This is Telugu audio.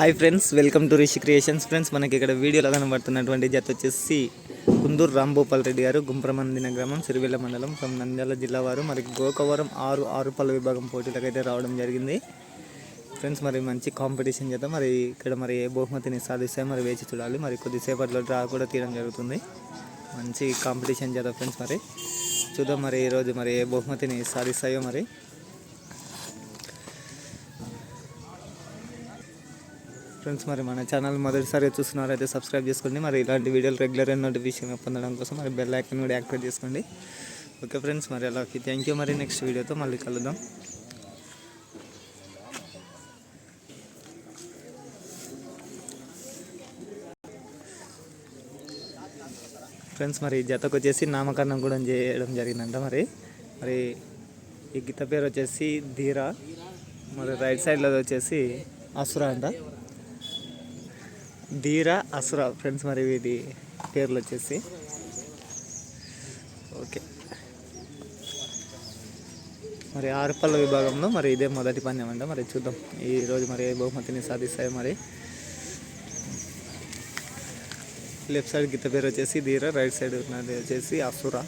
Hi friends welcome to Rishi creations. Friends మనకి ఇక్కడ వీడియోలో కనబడుతున్నటువంటి జత వచ్చేసి కుందూరు రాంభూపాల్ రెడ్డి గారు గుంప్రమందిన గ్రామం సిరివెల్ల మండలం ఫ్రమ్ నంద్యాల జిల్లా వారు. మరి గోకవరం ఆరు ఆరు పళ్ళ విభాగం పోటీలకు అయితే రావడం జరిగింది. ఫ్రెండ్స్ మరి మంచి కాంపిటీషన్ చేత మరి ఇక్కడ మరి ఏ బహుమతిని సాధిస్తే మరి వేచి చూడాలి. మరి కొద్దిసేపట్లో డ్రా కూడా తీయడం జరుగుతుంది. మంచి కాంపిటీషన్ చేత ఫ్రెండ్స్ మరి. చూద్దాం మరి ఈరోజు మరి ఏ బహుమతిని సాధిస్తాయో మరి. ఫ్రెండ్స్ మరి మన ఛానల్ మొదటిసారి చూస్తున్నారైతే సబ్స్క్రైబ్ చేసుకోండి. మరి ఇలాంటి వీడియోలు రెగ్యులర్ నోటిఫికేషన్ పొందడం కోసం మరి బెల్ ఐకన్ కూడా యాక్టివేట్ చేసుకోండి. ఓకే ఫ్రెండ్స్ మరి అలాగే థ్యాంక్ యూ మరి నెక్స్ట్ వీడియోతో మళ్ళీ కలుద్దాం. ఫ్రెండ్స్ మరి జతకు వచ్చేసి నామకరణం కూడా చేయడం జరిగిందంట మరి. మరి ఈ గీత పేరు వచ్చేసి ధీరా. మరి రైట్ సైడ్లో వచ్చేసి అసురా అంట. ధీరా అసురా. ఫ్రెండ్స్ మరి ఇది పేర్లు వచ్చేసి. ఓకే. మరి ఆరుపల్ల విభాగంలో మరి ఇదే మొదటి పందెం అంట మరి చూద్దాం. ఈ రోజు మరి ఏ బహుమతిని సాధిస్తాయో మరి. లెఫ్ట్ సైడ్ గీత పేరు వచ్చేసి ధీరా రైట్ సైడ్ ఉన్నది వచ్చేసి అసురా.